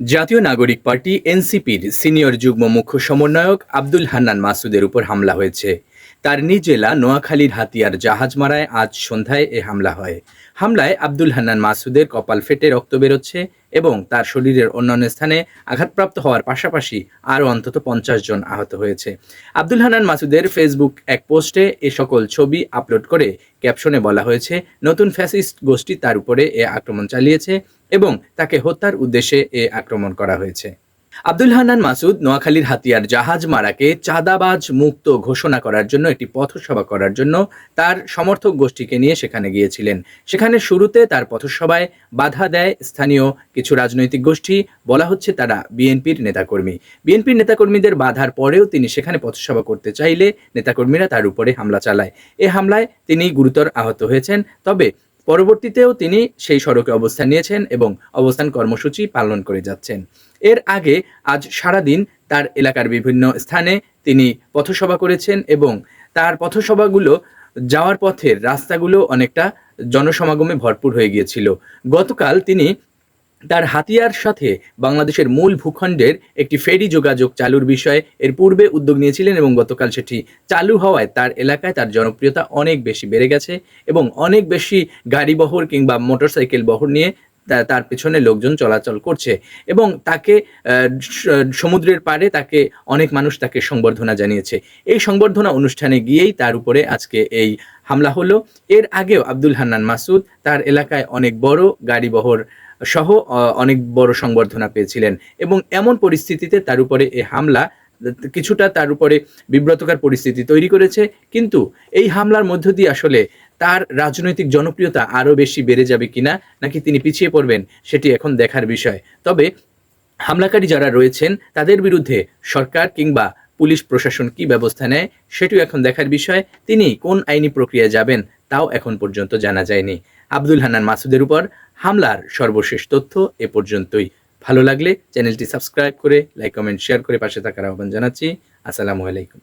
জাতীয় নাগরিক পার্টি এনসিপির সিনিয়র যুগ্ম মুখ্য সমন্বয়ক আব্দুল হান্নান মাসুদের উপর হামলা হয়েছে। তার নিজ জেলা নোয়াখালীর হাতিয়ার জাহাজমারায় আজ সন্ধ্যায় এ হামলা হয়। হামলায় আব্দুল হান্নান মাসুদের কপাল ফেটে রক্ত বেরোচ্ছে এবং তার শরীরের অন্যান্য স্থানে আঘাতপ্রাপ্ত হওয়ার পাশাপাশি আরও অন্তত পঞ্চাশ জন আহত হয়েছে। আব্দুল হান্নান মাসুদের ফেসবুক এক পোস্টে এ সকল ছবি আপলোড করে ক্যাপশনে বলা হয়েছে, নতুন ফ্যাসিস্ট গোষ্ঠী তার উপরে এ আক্রমণ চালিয়েছে এবং তাকে হত্যার উদ্দেশ্যে এ আক্রমণ করা হয়েছে। আব্দুল হান্নান মাসুদ নোয়াখালীর হাতিয়ার জাহাজ মারাকে চাঁদাবাজ মুক্ত ঘোষণা করার জন্য, একটি পথসভা করার জন্য তার সমর্থক গোষ্ঠীকে নিয়ে সেখানে গিয়েছিলেন। সেখানে শুরুতে তার পথসভায় বাধা দেয় স্থানীয় কিছু রাজনৈতিক গোষ্ঠী, বলা হচ্ছে তারা বিএনপির নেতাকর্মী। বিএনপির নেতাকর্মীদের বাধার পরেও তিনি সেখানে পথসভা করতে চাইলে নেতাকর্মীরা তার উপরে হামলা চালায়। এ হামলায় তিনি গুরুতর আহত হয়েছেন, তবে পরবর্তীতেও তিনি সেই সড়কে অবস্থান নিয়েছেন এবং অবস্থান কর্মসূচি পালন করে যাচ্ছেন। এর আগে আজ সারাদিন তার এলাকার বিভিন্ন স্থানে তিনি পথসভা করেছেন এবং তার পথসভাগুলো যাওয়ার পথের রাস্তাগুলো অনেকটা জনসমাগমে ভরপুর হয়ে গিয়েছিল। গতকাল তিনি তার হাতিয়ার সাথে বাংলাদেশের মূল ভূখণ্ডের একটি ফেরি যোগাযোগ চালুর বিষয়ে এর পূর্বে উদ্যোগ নিয়েছিলেন এবং গতকাল সেটি চালু হওয়ায় তার এলাকায় তার জনপ্রিয়তা অনেক বেশি বেড়ে গেছে এবং অনেক বেশি গাড়ি বহর কিংবা মোটরসাইকেল বহর নিয়ে তার পেছনে লোকজন চলাচল করছে এবং তাকে সমুদ্রের পাড়ে তাকে অনেক মানুষ তাকে সংবর্ধনা জানিয়েছে। এই সংবর্ধনা অনুষ্ঠানে গিয়েই তার উপরে আজকে এই হামলা হলো। এর আগেও আব্দুল হান্নান মাসুদ তার এলাকায় অনেক বড় গাড়ি বহর সহ অনেক বড় সংবর্ধনা পেয়েছিলেন এবং এমন পরিস্থিতিতে তার উপরে এই হামলা, কিছুটা তার উপরে বিব্রতকর পরিস্থিতি তৈরি করেছে। কিন্তু এই হামলার মধ্য দিয়ে আসলে তার রাজনৈতিক জনপ্রিয়তা আরও বেশি বেড়ে যাবে কিনা, নাকি তিনি পিছিয়ে পড়বেন, সেটি এখন দেখার বিষয়। তবে হামলাকারী যারা রয়েছেন, তাদের বিরুদ্ধে সরকার কিংবা পুলিশ প্রশাসন কি ব্যবস্থা নেয় সেটিও এখন দেখার বিষয়। তিনি কোন আইনি প্রক্রিয়া যাবেন তাও এখন পর্যন্ত জানা যায়নি। আব্দুল হান্নান মাসুদের উপর হামলার সর্বশেষ তথ্য এ পর্যন্তই। ভালো লাগলে চ্যানেলটি সাবস্ক্রাইব করে, লাইক, কমেন্ট, শেয়ার করে পাশে থাকার আহ্বান জানাচ্ছি। আসসালামু আলাইকুম।